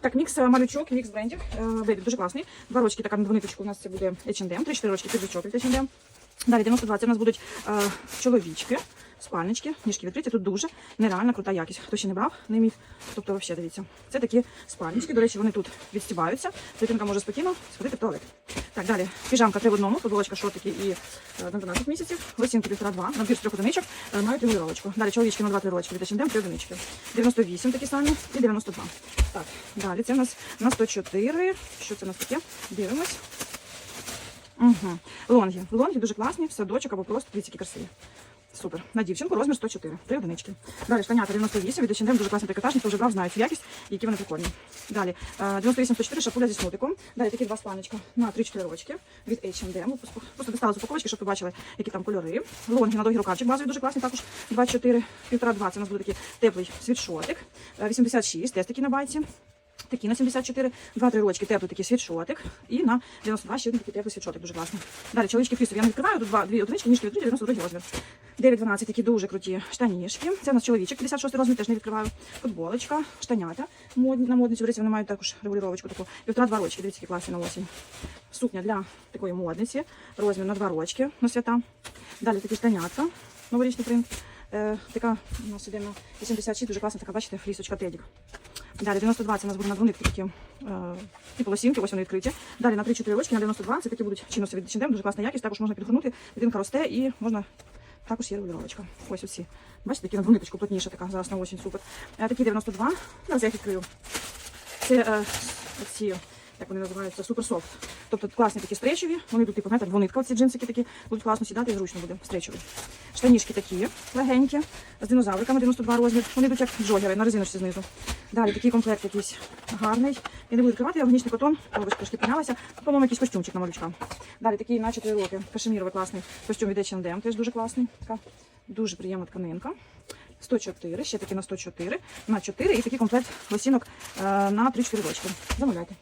Так, мікс е, малючок, мікс брендів. Бейбі, дуже класний. Два рочки, така на двониточку у нас це буде H&M, 3-4 рочки підвичок від H&M. Далі 92 це у нас будуть е, чоловічки, спальнички, ніжки відкриті. Тут дуже нереально крута якість. Хто ще не брав, не міг. Тобто, взагалі, дивіться. Це такі спальнички. До речі, вони тут відстібаються. Дитинка може спокійно сходити в туалет. Так, далі. Піжамка три в одному, футболочка, шортики і е, на 12 місяців. Лосінки півтора два. Набір з трьох одиничок е, мають регулювачку. Далі чоловічки на 2-3 рочки від H&M, три одинички. 98 такі самі і 92. Так, далі це у нас на 104. Що це у нас таке? Дивимось. Угу. Лонги. Лонги дуже класні, в садочок або просто дивіться, які красиві. Супер. На дівчинку розмір 104. Три одинички. Далі штанята 98 від H&M, дуже класний трикотажний, хто вже брав, якість, які вони прикольні. Далі е, 98 104 шапуля зі снутиком. Далі такі два спальничка на 3-4 рочки від H&M. Просто достала з упаковочки, щоб ви бачили, які там кольори. Лонги на довгий рукавчик базовий, дуже класний, також 2-4, 1,5-2. Це у нас буде такий теплий світшотик. Е, 86, теж такі на байці. Такі на 74, 2-3 рочки, теплий такий світшотик. І на 92 ще один такий теплий світшотик, дуже класний. Далі чоловічки флісові. Я не відкриваю, тут два, дві одинички, ніжки відкриті, 92 розмір. 9-12 такі дуже круті штанішки. Це у нас чоловічик, 56 розмір, теж не відкриваю. Футболочка, штанята. Модні, на до речі, вони мають також регулювачку таку. Півтора-два рочки, дивіться, які класні на осінь. Сукня для такої модниці, розмір на 2 рочки на свята. Далі такі штанятка, новорічний принт. Е, така у нас іде на 86, дуже класна така, бачите, флісочка тедік. Далі 92 це у нас буде на двонитки такі, е, типу лосінки, ось вони відкриті. Далі на 3-4 рочки, на 92 це такі будуть чинуси від H&M, дуже класна якість, також можна підгорнути, дитинка росте і можна також є регулювачка. Ось оці. Бачите, такі на двониточку плотніша така, зараз на осінь супер. Е, такі 92, зараз я їх відкрию. Це е, ці, як вони називаються, суперсофт. Тобто класні такі стречові, вони йдуть типу, знаєте, двонитка, ці джинсики такі, будуть класно сідати і зручно буде стречові. Штанішки такі, легенькі, з динозавриками 92 розмір. Вони йдуть як джогери на резиночці знизу. Далі такий комплект якийсь гарний. Я не буду відкривати, органічний котон, робиш трошки піднялася. По-моєму, якийсь костюмчик на малючка. Далі такий на 4 роки. Кашеміровий класний костюм від H&M, теж дуже класний. Така дуже приємна тканинка. 104, ще такі на 104, на 4 і такий комплект лосінок е, на 3-4 рочки. Замовляйте.